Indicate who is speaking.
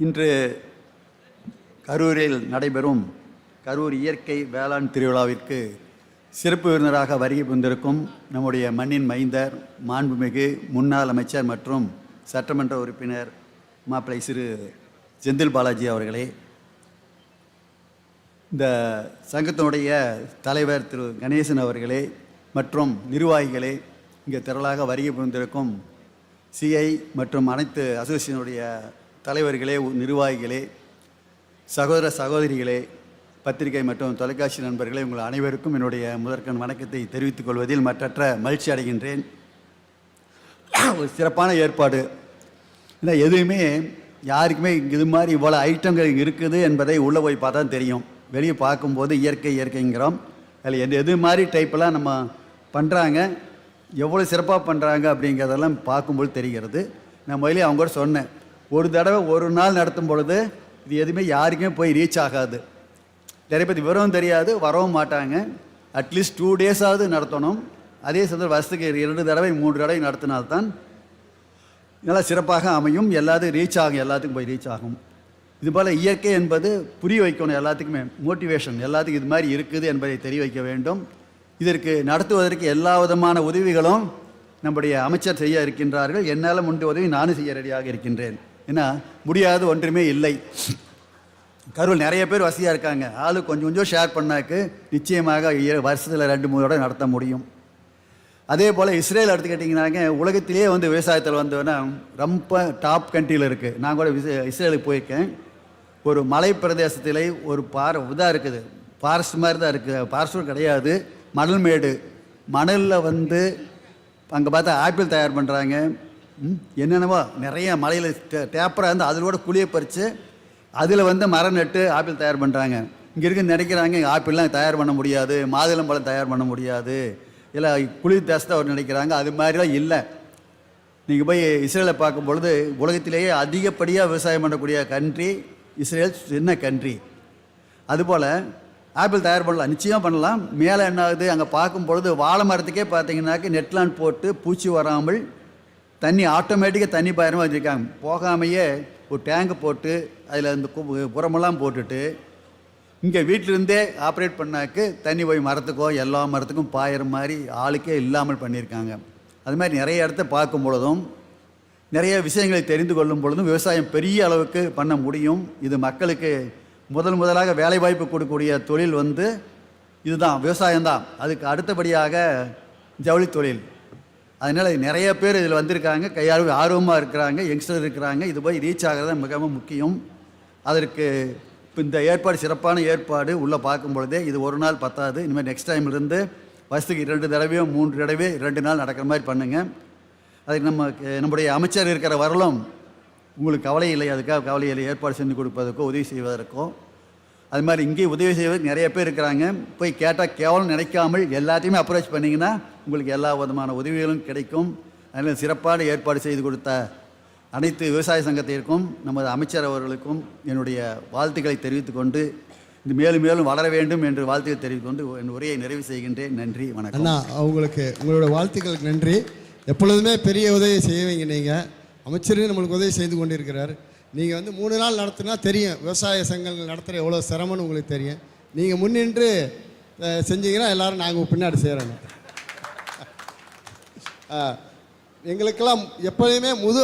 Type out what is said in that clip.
Speaker 1: இன்று கரூரில் நடைபெறும் கரூர் இயற்கை வேளாண் திருவிழாவிற்கு சிறப்பு விருந்தராக வருகை புரிந்திருக்கும் நம்முடைய மண்ணின் மைந்தர் மாண்புமிகு முன்னாள் அமைச்சர் மற்றும் சட்டமன்ற உறுப்பினர் மாப்பிள்ளை சிறு செந்தில் பாலாஜி அவர்களே. இந்த சங்கத்தினுடைய தலைவர் திரு கணேசன் அவர்களே மற்றும் நிர்வாகிகளே இங்கே திரளாக வருகை புரிந்திருக்கும் சிஐ மற்றும் அனைத்து அசோசியேஷனுடைய தலைவர்களே நிர்வாகிகளே சகோதர சகோதரிகளே பத்திரிகை மற்றும் தொலைக்காட்சி நண்பர்களே உங்கள் அனைவருக்கும் என்னுடைய முதற்கண் வணக்கத்தை தெரிவித்துக் கொள்வதில் மற்றற்ற மகிழ்ச்சி அடைகின்றேன். ஒரு சிறப்பான ஏற்பாடு. இல்லை எதுவுமே யாருக்குமே இது மாதிரி இவ்வளோ ஐட்டங்கள் இருக்குது என்பதை உள்ளே போய் பார்த்தா தெரியும். வெளியே பார்க்கும்போது இயற்கை இயற்கைங்கிறோம். அதில் எது எது மாதிரி டைப்பெல்லாம் நம்ம பண்ணுறாங்க எவ்வளோ சிறப்பாக பண்ணுறாங்க அப்படிங்கிறதெல்லாம் பார்க்கும்போது தெரிகிறது. நான் முதலே அவங்க கூட சொன்னேன். ஒரு தடவை ஒரு நாள் நடத்தும் பொழுது இது எதுவுமே யாருக்குமே போய் ரீச் ஆகாது. நிறைய பேர் விவரம் தெரியாது வரவும் மாட்டாங்க. அட்லீஸ்ட் டூ டேஸாவது நடத்தணும். அதே சமயம் வருஷத்துக்கு இரண்டு தடவை மூன்று தடவை நடத்தினால்தான் நல்லா சிறப்பாக அமையும். எல்லாத்துக்கும் ரீச் ஆகும் எல்லாத்துக்கும் போய் ரீச் ஆகும். இது போல் இயற்கை என்பது புரிய வைக்கணும் எல்லாத்துக்குமே. மோட்டிவேஷன் எல்லாத்துக்கும் இது மாதிரி இருக்குது என்பதை தெரிய வைக்க வேண்டும். இதற்கு நடத்துவதற்கு எல்லா விதமான உதவிகளும் நம்முடைய அமைச்சர் செய்ய இருக்கின்றார்கள். என்னால் முன் உதவி நானும் செய்ய ரெடியாக இருக்கின்றேன். ஏன்னா முடியாது ஒன்றுமே இல்லை. கரூர் நிறைய பேர் வசதியாக இருக்காங்க. ஆளு கொஞ்சம் கொஞ்சம் ஷேர் பண்ணாக்கு நிச்சயமாக வருஷத்தில் ரெண்டு மூணு தடவை நடத்த முடியும். அதே போல் இஸ்ரேல் எடுத்துக்கிட்டிங்கனாங்க உலகத்திலேயே வந்து விவசாயத்தில் வந்தோன்னா ரொம்ப டாப் கண்ட்ரியில் இருக்குது நான் கூட விச- இஸ்ரேலுக்கு போயிருக்கேன். ஒரு மலை பிரதேசத்தில் ஒரு பார் இதாக இருக்குது. ஃபாரஸ்ட் மாதிரி தான் இருக்குது ஃபாரஸ்ட்டும் கிடையாது. மணல் மேடு. மணலில் வந்து அங்கே பார்த்தா ஆப்பிள் தயார் பண்ணுறாங்க என்னென்னவோ நிறைய மலையில் டேப்பராக இருந்து அதில் கூட குழியை பறித்து அதில் வந்து மரம் நட்டு ஆப்பிள் தயார் பண்ணுறாங்க இங்கே இருக்க நினைக்கிறாங்க ஆப்பிள்லாம் தயார் பண்ண முடியாது மாதுளம்பழம் தயார் பண்ண முடியாது. இல்லை குளிர் தேசத்தை அவர் நினைக்கிறாங்க அது மாதிரிலாம் இல்லை. நீங்கள் போய் இஸ்ரேலை பார்க்கும் பொழுது உலகத்திலேயே அதிகப்படியாக விவசாயம் பண்ணக்கூடிய கண்ட்ரி இஸ்ரேல் சின்ன கண்ட்ரி அதுபோல் ஆப்பிள் தயார் பண்ணலாம் நிச்சயம் பண்ணலாம். மேலே என்ன ஆகுது அங்கே பார்க்கும் பொழுது வாழை மரத்துக்கே பார்த்தீங்கன்னாக்க நெட்லான் போட்டு பூச்சி வராமல் தண்ணி ஆட்டோமேட்டிக்காக தண்ணி பாயிரமாக வச்சுருக்காங்க. போகாமையே ஒரு டேங்கு போட்டு அதில் இந்த கு- போட்டுட்டு இங்கே வீட்டிலிருந்தே ஆப்ரேட் பண்ணாக்கு தண்ணி போய் மரத்துக்கோ எல்லா மரத்துக்கும் பாயிற மாதிரி ஆளுக்கே இல்லாமல் பண்ணியிருக்காங்க. அது மாதிரி நிறைய இடத்த பார்க்கும் பொழுதும் நிறைய விஷயங்களை தெரிந்து கொள்ளும் பொழுதும் விவசாயம் பெரிய அளவுக்கு பண்ண முடியும். இது மக்களுக்கு முதல் முதலாக வேலைவாய்ப்பு கொடுக்கக்கூடிய தொழில் வந்து இதுதான் விவசாயம்தான். அதுக்கு அடுத்தபடியாக ஜவுளி தொழில். அதனால் நிறைய பேர் இதில் வந்திருக்காங்க கையாள ஆர்வமாக இருக்கிறாங்க யங்ஸ்டர் இருக்கிறாங்க. இது போய் ரீச் ஆகிறது மிகவும் முக்கியம். அதற்கு இப்போ இந்த ஏற்பாடு சிறப்பான ஏற்பாடு உள்ளே பார்க்கும் பொழுதே இது ஒரு நாள் பத்தாது. இனிமேல் நெக்ஸ்ட் டைம் இருந்து வருஷத்துக்கு இரண்டு தடவையோ மூன்று தடவையோ ரெண்டு நாள் நடக்கிற மாதிரி பண்ணுங்கள் அதுக்கு நம்ம நம்முடைய அமைச்சர் இருக்கிற வரலும் உங்களுக்கு கவலை இல்லை அதுக்காக கவலை இல்லை. ஏற்பாடு செஞ்சு கொடுப்பதற்கோ உதவி செய்வதற்கோ. அது மாதிரி இங்கே உதவி செய்வதற்கு நிறைய பேர் இருக்கிறாங்க. போய் கேட்டால் கேவலம் நினைக்காமல் எல்லாத்தையுமே அப்ரோச் பண்ணிங்கன்னா உங்களுக்கு எல்லா விதமான உதவிகளும் கிடைக்கும். அதனால் சிறப்பான ஏற்பாடு செய்து கொடுத்த அனைத்து விவசாய சங்கத்திற்கும் நமது அமைச்சர் அவர்களுக்கும் என்னுடைய வாழ்த்துக்களை தெரிவித்துக் கொண்டு இது மேலும் மேலும் வளர வேண்டும் என்று வாழ்த்துக்கள் தெரிவித்துக்கொண்டு என் உரையை நிறைவு செய்கின்றேன். நன்றி வணக்கம்.
Speaker 2: அண்ணா அவங்களுக்கு உங்களோட வாழ்த்துக்களுக்கு நன்றி. எப்பொழுதுமே பெரிய உதவி செய்வீங்க நீங்கள் அமைச்சரே நம்மளுக்கு உதவி செய்து கொண்டிருக்கிறார். நீங்கள் வந்து மூணு நாள் நடத்தினா தெரியும் விவசாய சங்கங்கள் நடத்துகிற எவ்வளோ சிரமம்னு உங்களுக்கு தெரியும். நீங்கள் முன்னின்று செஞ்சீங்கன்னா எல்லோரும் நாங்கள் பின்னாடி செய்கிறோங்க எங்களுக்கெல்லாம் எப்போயுமே முது